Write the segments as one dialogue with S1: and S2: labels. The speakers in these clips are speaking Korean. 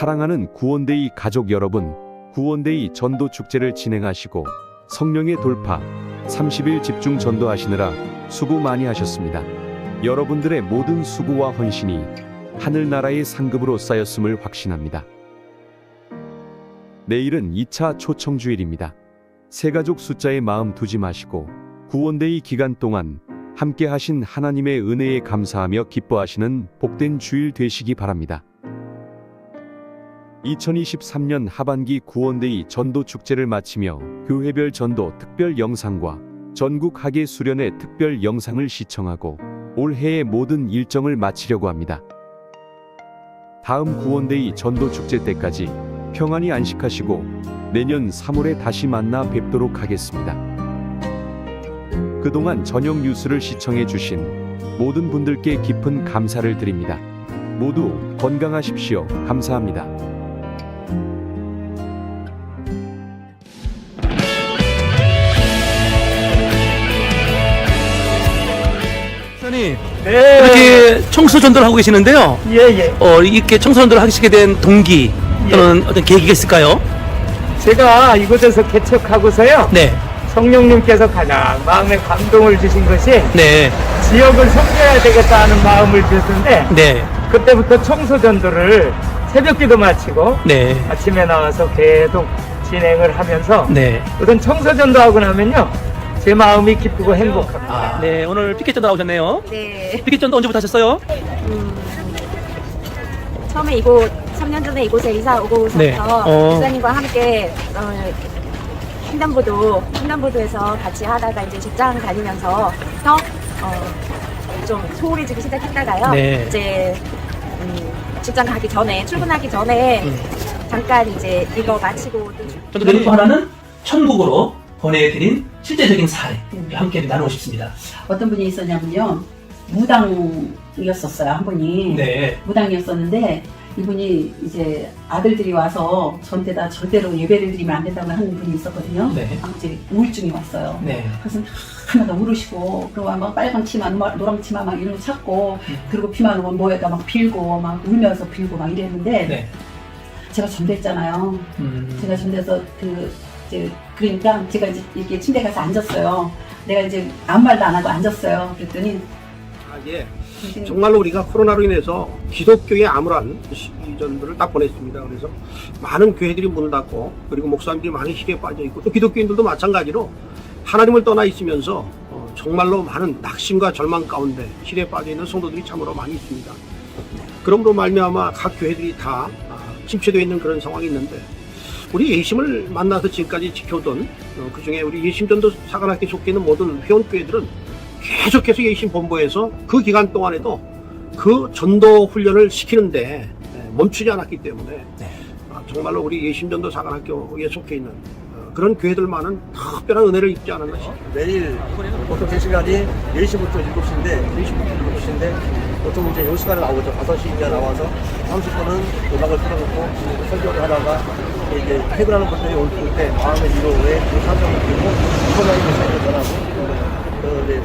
S1: 사랑하는 구원데이 가족 여러분, 구원데이 전도 축제를 진행하시고 성령의 돌파 30일 집중 전도하시느라 수고 많이 하셨습니다. 여러분들의 모든 수고와 헌신이 하늘나라의 상급으로 쌓였음을 확신합니다. 내일은 2차 초청주일입니다. 새가족 숫자에 마음 두지 마시고 구원데이 기간 동안 함께 하신 하나님의 은혜에 감사하며 기뻐하시는 복된 주일 되시기 바랍니다. 2023년 하반기 구원데이 전도 축제를 마치며 교회별 전도 특별 영상과 전국 학예 수련회 특별 영상을 시청하고 올해의 모든 일정을 마치려고 합니다. 다음 구원데이 전도 축제 때까지 평안히 안식하시고 내년 3월에 다시 만나 뵙도록 하겠습니다. 그동안 저녁 뉴스를 시청해 주신 모든 분들께 깊은 감사를 드립니다. 모두 건강하십시오. 감사합니다.
S2: 네.
S3: 이렇게 청소 전도를 하고 계시는데요.
S2: 예, 예.
S3: 어, 이렇게 청소 전도를 하시게 된 동기 또는 어떤 계기가 있을까요?
S2: 제가 이곳에서 개척하고서요.
S3: 네,
S2: 성령님께서 가장 마음에 감동을 주신 것이
S3: 네,
S2: 지역을 섬겨야 되겠다는 마음을 주셨는데
S3: 네,
S2: 그때부터 청소 전도를 새벽 기도 마치고
S3: 네,
S2: 아침에 나와서 계속 진행을 하면서
S3: 네.
S2: 우선 청소 전도하고 나면요. 제 마음이 기쁘고 행복합니다.
S3: 아, 네, 오늘 피켓 전도 나오셨네요.
S4: 네.
S3: 피켓 전도 언제부터 하셨어요?
S4: 처음에 이곳 3년 전에 이곳에 이사 오고서부터
S3: 네. 어.
S4: 목사님과 함께 어, 횡단보도 횡단보도에서 같이 하다가 이제 직장 다니면서 서, 어, 좀 소홀해지기 시작했다가요.
S3: 네.
S4: 이제 음, 직장 가기 전에 출근하기 전에
S3: 음.
S4: 잠깐 이제 이거 마치고 또 출-
S3: 전도 내놓고 하나는 천국으로 보내드린 실제적인 사례 함께 나누고 싶습니다.
S5: 어떤 분이 있었냐면요. 무당이었었어요, 한 분이.
S3: 네,
S5: 무당이었었는데, 이분이 이제 아들들이 와서 전대다 절대로 예배를 드리면 안 된다고 하는 분이 있었거든요.
S3: 네.
S5: 아무튼 우울증이 왔어요.
S3: 네,
S5: 그래서 하나가 울으시고, 그리고 막 빨간 치마, 노- 노랑 치마 막 이런 거 찾고,
S3: 음.
S5: 그리고 비만 오면 뭐에다 막 빌고, 막 울면서 빌고 막 이랬는데,
S3: 네.
S5: 제가 전도했잖아요.
S3: 음,
S5: 제가 전에서 그 이제 그러니까 제가 이제 이렇게 침대 가서 앉았어요. 내가 이제 아무 말도 안 하고 앉았어요. 그랬더니
S6: 아, 예.
S5: 선생님,
S6: 정말로 우리가 코로나로 인해서 기독교의 암울한 시전들을 딱 보냈습니다. 그래서 많은 교회들이 문을 닫고 그리고 목사님들이 많은 시기에 빠져 있고 또 기독교인들도 마찬가지로 하나님을 떠나 있으면서 어, 정말로 많은 낙심과 절망 가운데 시대에 빠져 있는 성도들이 참으로 많이 있습니다. 그러므로 말미암아 각 교회들이 다 아, 침체되어 있는 그런 상황이 있는데 우리 예심을 만나서 지금까지 지켜오던 어, 그중에 우리 예심전도 사관학교에 속해 있는 모든 회원교회들은 계속해서 예심 본부에서 그 기간 동안에도 그 전도 훈련을 시키는데 예, 멈추지 않았기 때문에 아, 정말로 우리 예심전도 사관학교에 속해 있는 어, 그런 교회들만은 특별한 은혜를 입지 않았나 싶습니다.
S7: 내일 보통 제 시간이 10시부터 7시인데 10시부터 7시인데 보통 이제 요 시간에 나오죠 5시 이제 나와서 30분은 음악을 틀어놓고 설교를 하다가 이제 퇴근하는 분들이 올 때 마음의 위로에 그 사정을 드리고 이번에 메시지를 전하고 어, 이제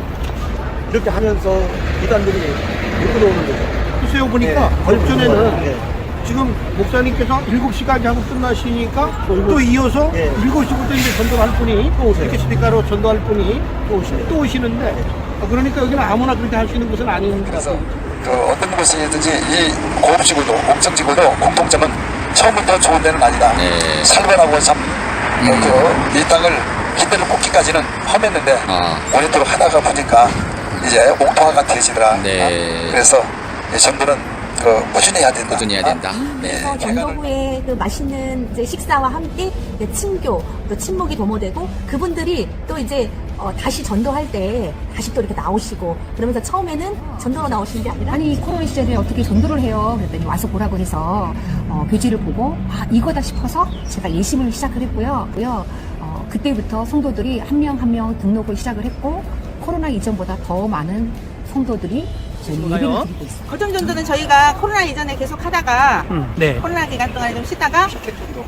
S7: 이렇게 하면서 이단들이 못 들어오는 거죠
S6: 글쎄요 보니까
S7: 네.
S6: 얼전에는
S7: 네.
S6: 지금 목사님께서 7시까지 하고 끝나시니까 또 이어서
S7: 네.
S6: 7시부터 이제 전도할 분이 또
S7: 오세요.
S6: 이렇게 스피커로 전도할 분이
S7: 또 오시네
S6: 또 오시는데 어, 그러니까 여기는 아무나 그렇게 할 수 있는 곳은
S8: 그래서
S6: 같아요.
S8: 그 어떤 곳이든지 이 고급지구도 목적지구도 공통점은 처음부터 좋은 데는 아니다. 살벌하고 참, 어, 그, 이 땅을 기대를 꽂기까지는 험했는데, 오랫도록 하다가 보니까 이제 옥토화가 되시더라. 그래서 이 전부는 그 꾸준히 해야 된다. 꾸준히 해야 된다.
S4: 그래서 전도 후에 그 맛있는 이제 식사와 함께 이제 친교, 또 친목이 도모되고 그분들이 또 이제 어, 다시 전도할 때 다시 또 이렇게 나오시고 그러면서 처음에는 전도로 나오시는 게 아니라
S9: 아니 코로나 시절에 어떻게 전도를 해요? 그랬더니 와서 보라고 해서 어, 교지를 보고 아 이거다 싶어서 제가 예심을 시작을 했고요. 고요. 어, 그때부터 성도들이 한 명 한 명 등록을 시작을 했고 코로나 이전보다 더 많은 성도들이 있어요.
S10: 거점 전도는 저희가 코로나 이전에 계속 하다가
S3: 음, 네,
S10: 코로나 기간 동안에 좀 쉬다가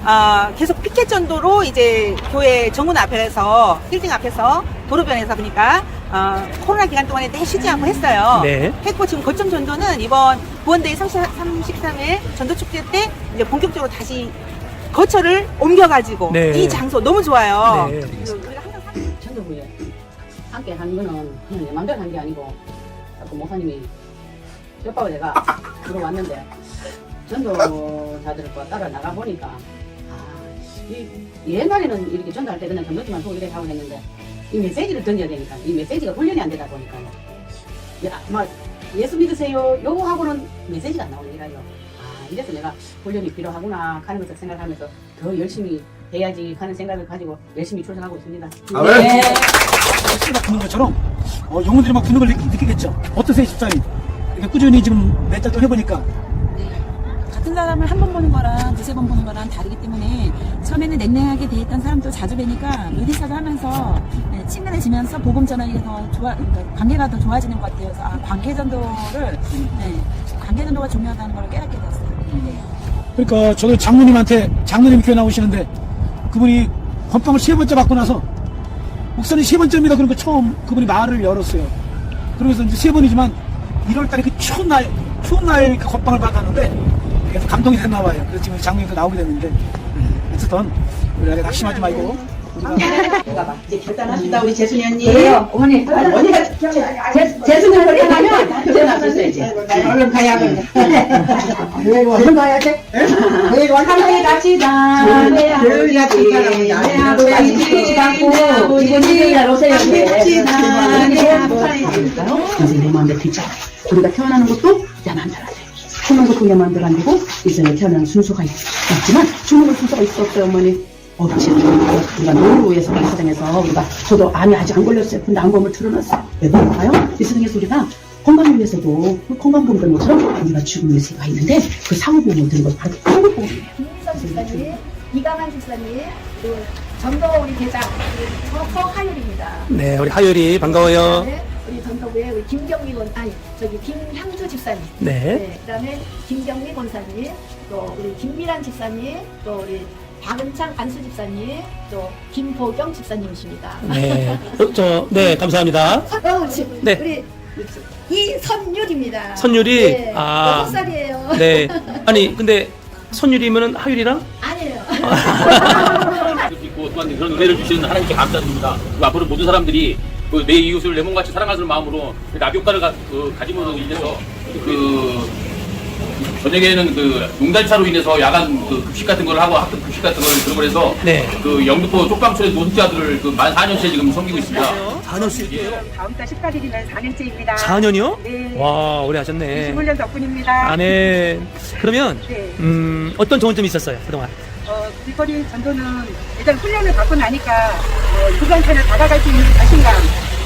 S10: 어, 계속 피켓 전도로 이제 교회 정문 앞에서 빌딩 앞에서
S11: 도로변에서 보니까 어, 코로나 기간 동안에 내 쉬지 않고 했어요.
S3: 네.
S11: 했고 지금 거점 전도는 이번 구원데이 30, 33회 전도 축제 때 이제 본격적으로 다시 거처를 옮겨가지고
S3: 네.
S11: 이 장소 너무 좋아요.
S3: 네.
S11: 우리가 항상
S12: 전도부에 함께 하는 거는 그냥 내 맘대로 한 게 아니고 자꾸 목사님이 협박을 내가 들어왔는데 전도자들과 따라 나가 보니까 아, 이, 옛날에는 이렇게 전도할 때 그냥 전도지만 보고 이렇게 하고 했는데 이 메시지를 던져야 되니까 이 메시지가 훈련이 안 되다 보니까 야, 막 예수 믿으세요? 요거 하고는 메시지가 안 나오니까요. 아 이래서 내가 훈련이 필요하구나 하는 것을 생각하면서 더 열심히 해야지 하는 생각을 가지고 열심히 출전하고 있습니다. 네.
S13: 씨가 부는 것처럼 어, 영혼들이 막 부는 걸 느끼, 느끼겠죠. 어떠세요, 집사님? 이렇게 꾸준히 지금 몇 달 동안 해보니까
S14: 같은 사람을 한 번 보는 거랑 두세 번 보는 거랑 다르기 때문에 처음에는 냉랭하게 대했던 사람도 자주 뵈니까 의리사도 하면서 네, 친근해지면서 복음 전환이 더 좋아, 그러니까 관계가 더 좋아지는 것 같아요. 그래서 아, 관계 전도를 네, 관계 전도가 중요하다는 걸 깨닫게 되었어요. 네.
S13: 그러니까 저도 장로님한테 장로님 교회 나오시는데 그분이 건빵을 세 번째 받고 나서 목사님 세 번째입니다. 그러니까 처음 그분이 말을 열었어요. 그러면서 이제 세 번이지만 1월달에 그 추운 날 추운 날그 건빵을 받았는데 그래서 감동이 됐나 봐요. 그래서 지금 장로님도 나오게 됐는데 음, 어쨌든 우리가 낙심하지 말고
S12: 이제 결단합시다 우리 재순이 언니
S2: 그래요, 어머니.
S12: 아니, 언니가 재순이 언니 하면 전화주세요 이제 얼른 가야 돼 얼른 가야 돼 함께 갑시다 교회가 진짜로 지키지 않고 이번 일요일날 오세요 인생 내 마음대로 되죠 우리가 태어나는 것도 내 마음대로 안 돼. 죽는 것도 내 마음대로 안 되고 이전에 태어나는 순서가 있, 있지만 죽는 건 순서가 있었어요 어머니 없지 우리가 노루에서 가정에서 우리가 저도 암이 아직 안 걸렸어요 근데 암범을 틀어놨어요 왜 그럴까요? 이 세상에서 우리가 건강을 위해서도 그 건강보험 되는 것처럼 우리가 죽음 위해서가 있는데 그 사후보험을 드는 것 바로 사후보험이에요
S15: 김민선 집사님, 이강한 집사님, 그리고 전도 우리 대장 우리 서, 서 하율입니다.
S3: 네, 우리 하율이 반가워요.
S15: 네, 우리 전도부에 우리 김경미 권 아니 저기 김향주 집사님.
S3: 네.
S15: 그다음에 김경미 권사님, 또 우리 김미란 집사님, 또 우리 박은창 안수 집사님, 또 김보경 집사님이십니다.
S3: 네. 어, 저, 네, 감사합니다.
S15: 어, 지-
S3: 네.
S15: 우리 이선율입니다.
S3: 선율이?
S15: 네,
S3: 아.
S15: 여섯 살이에요.
S3: 네. 아니, 근데 선율이면은 하율이랑?
S15: 아니에요.
S16: 있고 또한 그런 은혜를 주시는 하나님께 감사드립니다. 그리고 앞으로 모든 사람들이 그 내 이웃을 내 몸같이 사랑하는 마음으로 그 나비효과를 가, 그 가짐으로 인해서 그 저녁에는 그 농달차로 인해서 야간 그 급식 같은 걸 하고 학급 급식 같은 걸 그런 걸 해서
S3: 네.
S16: 그 영등포 쪽방촌의 노숙자들을 그 만 4년째 지금 섬기고 있습니다.
S3: 4년씩?
S11: 다음 달 14일이면 4년째입니다.
S3: 4년이요?
S11: 네.
S3: 와, 오래 하셨네.
S11: 25년 덕분입니다.
S3: 아, 네. 그러면,
S11: 네.
S3: 음, 어떤 좋은 점이 있었어요, 그동안?
S11: 어, 길거리 전도는 일단 훈련을 받고 나니까 어, 그간편을 다가갈 수 있는 자신감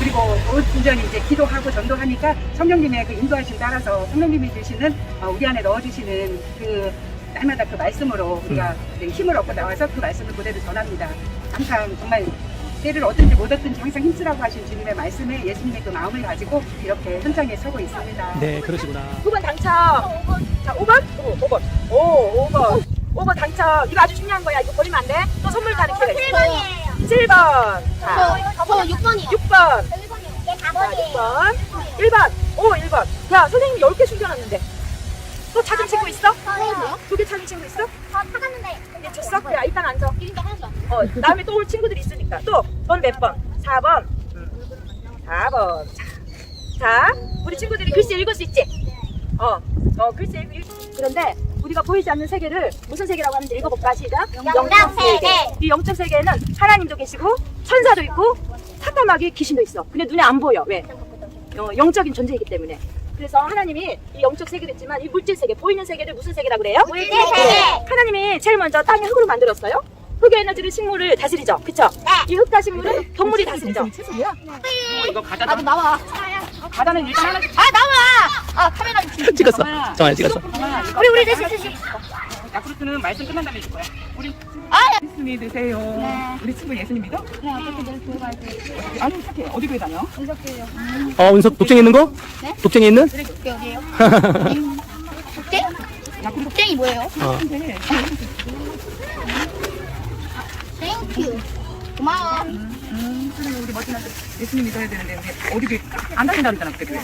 S11: 그리고 온전히 이제 기도하고 전도하니까 성령님의 그 인도하심 따라서 성령님이 주시는 어, 우리 안에 넣어주시는 그 날마다 그 말씀으로 우리가 네, 힘을 얻고 나와서 그 말씀을 그대로 전합니다. 항상 정말 때를 얻든지 못 얻든지 항상 힘쓰라고 하신 주님의 말씀에 예수님의 그 마음을 가지고 이렇게 현장에 서고 있습니다.
S3: 네, 그러시구나.
S11: 9번 당첨. 자, 5번? 5번. 5번. 오, 5번. 5번 당첨. 이거 아주 중요한 거야. 이거 버리면 안 돼. 또 선물 가는 기회가 있어. 7번. 자,
S15: 저 6번이요.
S11: 6번.
S15: 네,
S11: 자, 6번. 1번. 오, 1번. 야, 선생님 10개 숨겨놨는데. 또 찾은 친구 있어?
S15: 선생님이요?
S11: 두개 찾은 친구 있어?
S15: 저 타갔는데.
S11: 얘 줬어? 그래, 일단 앉아.
S15: 이름도 하나도 안
S11: 어, 다음에 또 올 친구들이 있으니까. 또, 넌 몇 번? 4번. 4번. 자, 자, 우리 친구들이 글씨 읽을 수 있지? 어, 어, 읽 그런데 우리가 보이지 않는 세계를 무슨 세계라고 하는지 읽어볼까? 시작.
S15: 영적 세계.
S11: 이 영적 세계에는 하나님도 계시고, 천사도 있고, 사탄마귀 귀신도 있어. 근데 눈에 안 보여. 왜? 어, 영적인 존재이기 때문에. 그래서 하나님이 이 영적 세계도 있지만 이 물질 세계, 보이는 세계를 무슨 세계라고 그래요?
S15: 물질 세계.
S11: 하나님이 제일 먼저 땅에 흙으로 만들었어요. 흙의 에너지를 식물을 다스리죠. 그쵸? 이 흙과 식물은 동물이 다스리죠.
S16: 이거 가자.
S15: 나도 나와.
S11: 바다는 일단 하나
S15: 아 나와. 아 카메라 좀
S3: 찍었어. 잠깐만, 찍었어.
S15: 우리 우리 대신 대신.
S11: 야쿠르트는 말씀 끝난 다음에 줄 거야. 우리
S15: 아.
S11: 예수 믿으세요.
S15: 네.
S11: 우리 친구 예수님 믿어?
S15: 네 어떻게 때.
S11: 아니 착해. 어디 교회 다녀?
S15: 은석교회요.
S3: 어, 은석 독쟁이 있는 거?
S15: 네?
S3: 독쟁이 있는?
S15: 그게 어디예요? 국제? 국쟁이 뭐예요?
S3: 어.
S15: 땡큐. 고마워.
S11: 음, 그래 우리 멋진 아들 예수님 믿어야 되는데 우리 어디 안 다닌다 그랬잖아 그때 교회.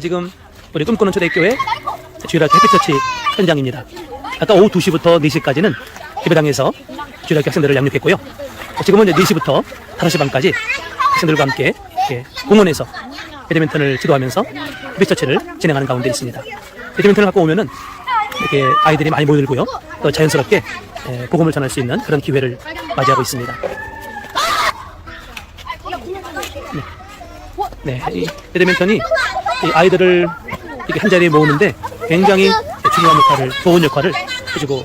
S3: 지금 우리 꿈꾸는 초대교회 주일학교 해피처치 현장입니다. 아까 오후 2시부터 4시까지는 예배당에서 주일학교 학생들을 양육했고요. 지금은 이제 4시부터 5시 반까지 학생들과 함께 공원에서 배드민턴을 지도하면서 해피처치를 진행하는 가운데 있습니다. 배드민턴을 갖고 오면은 이렇게 아이들이 많이 모이고요. 또 자연스럽게 에, 복음을 전할 수 있는 그런 기회를 맞이하고 있습니다. 네, 이 배드민턴이 이 아이들을 이렇게 한 자리에 모으는데 굉장히 중요한 역할을, 좋은 역할을 해주고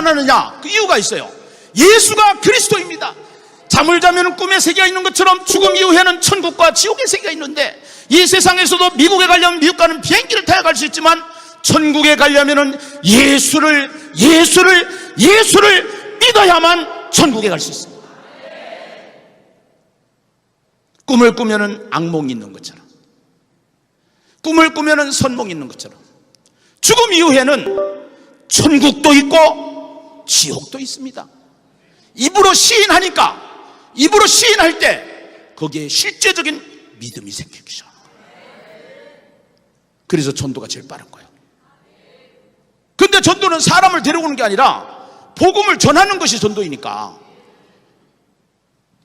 S17: 살아나느냐? 그 이유가 있어요. 예수가 그리스도입니다. 잠을 자면 꿈의 세계가 있는 것처럼 죽음 이후에는 천국과 지옥의 세계가 있는데 이 세상에서도 미국에 가려면 미국 가는 비행기를 타야 갈 수 있지만 천국에 가려면은 예수를 예수를 예수를 믿어야만 천국에 갈 수 있습니다. 꿈을 꾸면은 악몽이 있는 것처럼 꿈을 꾸면은 선몽이 있는 것처럼 죽음 이후에는 천국도 있고 지옥도 있습니다. 입으로 시인하니까 입으로 시인할 때 거기에 실제적인 믿음이 생기기 시작. 그래서 전도가 제일 빠른 거예요. 근데 전도는 사람을 데려오는 게 아니라 복음을 전하는 것이 전도이니까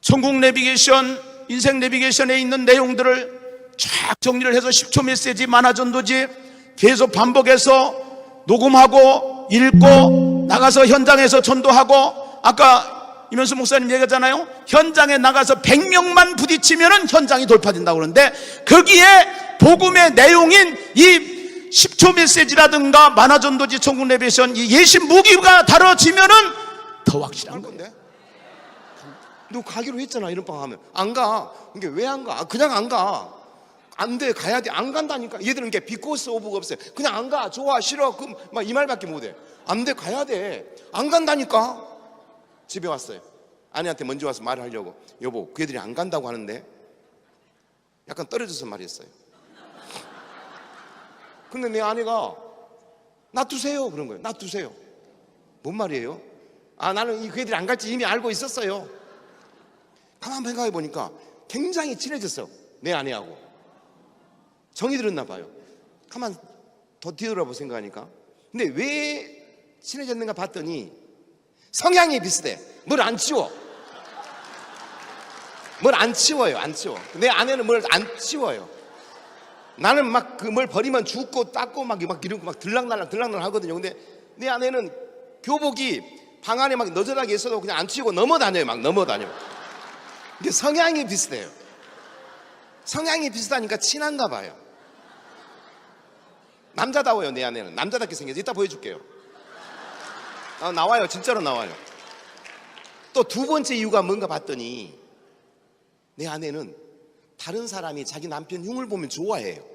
S17: 천국 내비게이션, 인생 내비게이션에 있는 내용들을 쫙 정리를 해서 10초 메시지 만화 전도지 계속 반복해서 녹음하고 읽고 나가서 현장에서 전도하고 아까 이면수 목사님 얘기했잖아요. 현장에 나가서 100명만 부딪히면 현장이 돌파된다고 그러는데 거기에 복음의 내용인 이 10초 메시지라든가 만화 전도지 천국 레베이션 이 예시 무기가 다뤄지면은 더 확실한 거예요.
S18: 너 가기로 했잖아 이런 빵 하면 안 가. 이게 왜 안 가? 아, 그냥 안 가. 안 돼, 가야 돼. 안 간다니까. 얘들은 게 비코스 오브가 없어요. 그냥 안 가. 좋아, 싫어. 그, 막이 말밖에 못 해. 안 돼, 가야 돼. 안 간다니까. 집에 왔어요. 아내한테 먼저 와서 말을 하려고. 여보, 그 애들이 안 간다고 하는데. 약간 떨어져서 말했어요. 근데 내 아내가 놔두세요. 그런 거예요. 놔두세요. 뭔 말이에요? 아, 나는 이 그 애들이 안 갈지 이미 알고 있었어요. 가만 생각해 보니까 굉장히 친해졌어. 내 아내하고. 정이 들었나 봐요. 가만 더 뒤돌아보 생각하니까. 근데 왜 친해졌는가 봤더니 성향이 비슷해. 뭘 안 치워. 뭘 안 치워요. 안 치워. 내 아내는 뭘 안 치워요. 나는 막 그 뭘 버리면 죽고 닦고 막, 막 이러고 막 들락날락 들락날락 하거든요. 근데 내 아내는 교복이 방 안에 막 너절하게 있어도 그냥 안 치우고 넘어다녀요. 막 넘어다녀요. 근데 성향이 비슷해요. 성향이 비슷하니까 친한가 봐요. 남자다워요, 내 아내는. 남자답게 생겨서 이따 보여줄게요. 아, 나와요. 진짜로 나와요. 또 두 번째 이유가 뭔가 봤더니 내 아내는 다른 사람이 자기 남편 흉을 보면 좋아해요.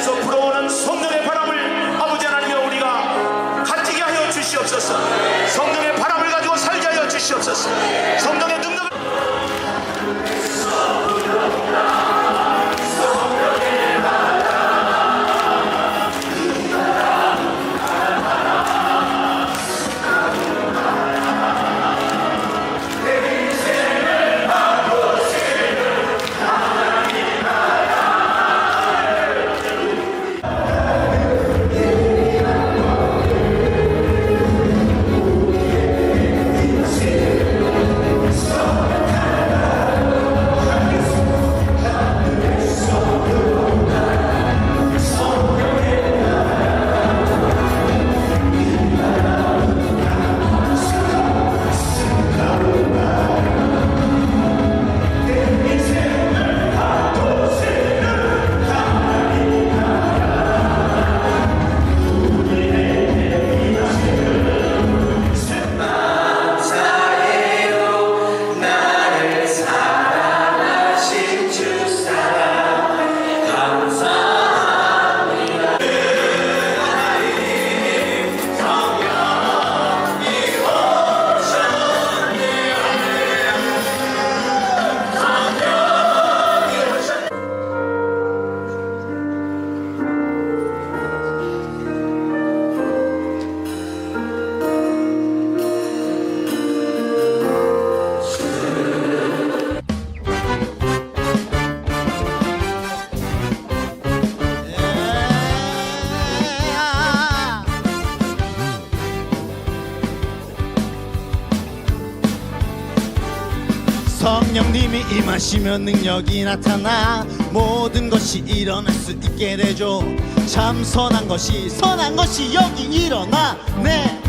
S17: 하늘에서 불어오는 성령의 바람을 아버지 하나님여 우리가 가지게 하여 주시옵소서. 성령의 바람을 가지고 살게 하여 주시옵소서. 성령
S19: 하시면 능력이 나타나 모든 것이 일어날 수 있게 되죠. 참 선한 것이 선한 것이 여기 일어나. 네.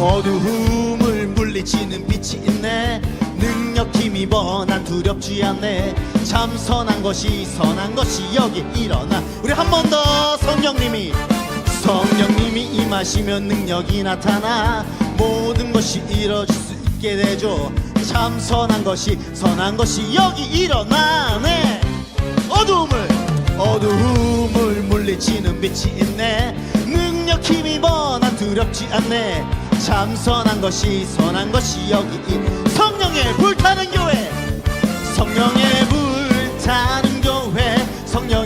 S19: 어두움을 물리치는 빛이 있네. 능력 힘입어 난 두렵지 않네. 참 선한 것이 선한 것이 여기 일어나. 우리 한 번 더 성령님이 성령님이 임하시면 능력이 나타나 모든 것이 이뤄질 수 있게 되죠 참 선한 것이 선한 것이 여기 일어나네. 어두움을 어두움을 물리치는 빛이 있네. 능력 힘입어 난 두렵지 않네. 참 선한 것이 선한 것이 여기 이 성령의 불타는 교회. 성령의 불타는 교회. 성령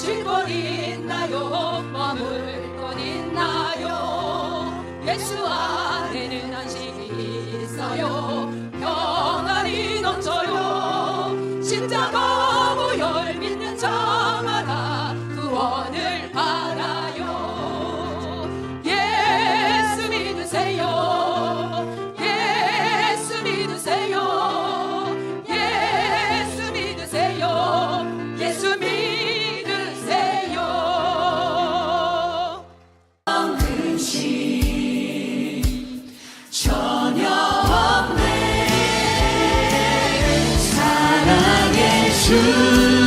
S20: 실권 있나요? 머물건 있나요? 예수 안에는 안식이 있어요. to